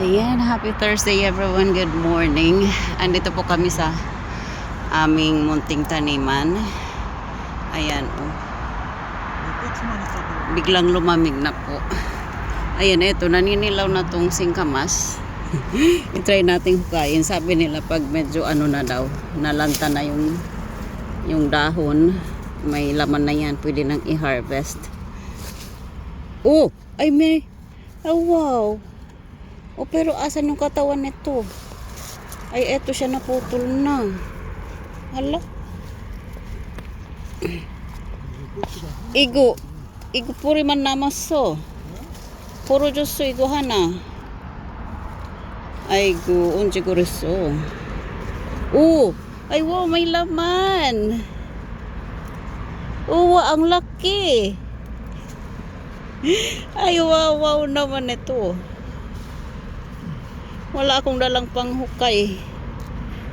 Ayan, happy Thursday everyone. Good morning. Andito po kami sa aming munting taniman. Ayan, oh. Biglang lumamig na po. Ayan, eto, naninilaw na tong singkamas. I-try natin hukayin. Sabi nila pag medyo ano na daw, nalanta na yung yung dahon, may laman na yan, pwede nang i-harvest. Oh, ay may, oh wow. Oh, pero asan yung katawan nito? Ay, eto siya naputol na. Hala. Igo. Igo puri man namaso. Puro Diyos so igo hana. Ay go, unji ko riso. Oh, ay wow, may laman. Oh, ang laki. Ay, wow, wow naman ito. Wala akong dalang panghukay.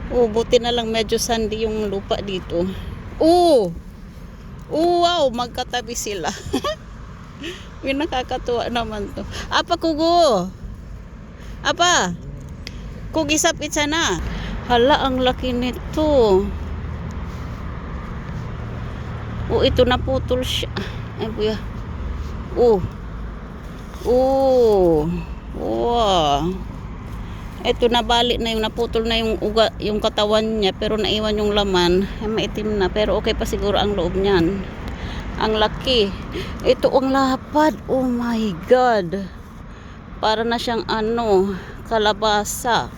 Oh, buti na lang medyo sandy yung lupa dito. Oh! Oh, wow, magkatabi sila. Yung nakakatuwa naman to. Apa kugo? Apa? Kugisap itsa na. Hala, ang laki nito. Oh, ito naputol siya. Ay, buya. Oh. Oh. Wow. Ito nabalik na yung naputol na yung uga, yung katawan niya pero naiwan yung laman. Ay, maitim na pero okay pa siguro ang loob niyan. Ang laki. Ito ang lapad. Oh my god. Para na siyang ano, kalabasa.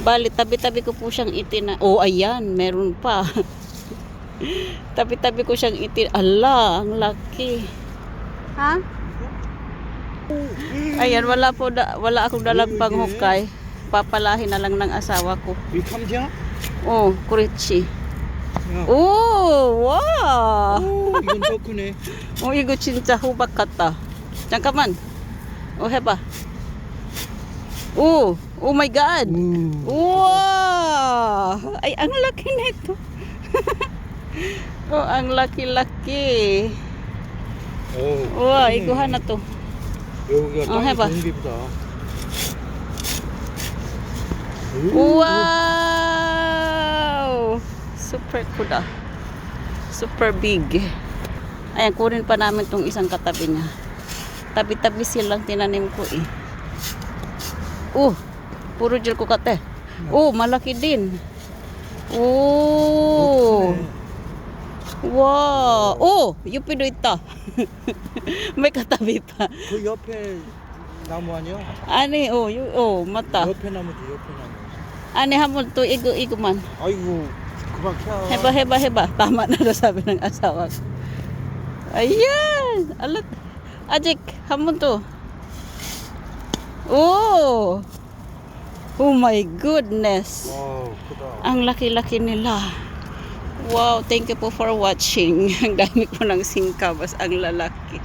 Bali, tabi-tabi ko po siyang itina. Oh, ayan, meron pa. tabi-tabi ko siyang itin. Ala, ang laki. Ha? Ayan, wala po da, wala akong dalang panghukay. Papalahin na lang ng asawa ko. 이 감자? Oh, kurichi. 야, Oh, wow. 오, 이건 더 크네. Oh, 이거 진짜 호박 같다. 잠깐만. Oh, 해봐. Oh, oh my God. 오, Wow! Ay, ang laki nito. oh, ang laki-laki. 오, Wow, 크네. iguha na to. 여기가 어, 땅이 해봐. 좋은 게보다. 오, Wow! Super kuda. Super big. Ayan, kunin pa namin tong isang katabi niya. Tabi-tabi silang tinanim ko eh. Oh, puro gel ko kate. Oh, malaki din. Oh. Wow. Oh, yupido ita. May katabi pa. 그 옆에 나무 아니야? Ani, oh, yu, oh, mata. 옆에 나무지, 옆에 나무. Ani hamon to igo igo man. 아이고, 그만 켜. Heba, heba, heba. Tama na daw sabi ng asawa ko. Ayan! Alat. Ajik, hamon to. Oh! Oh my goodness! 와우, 크다. Ang laki-laki nila. Wow, thank you po for watching. Ang dami ko ng singkabas, ang lalaki.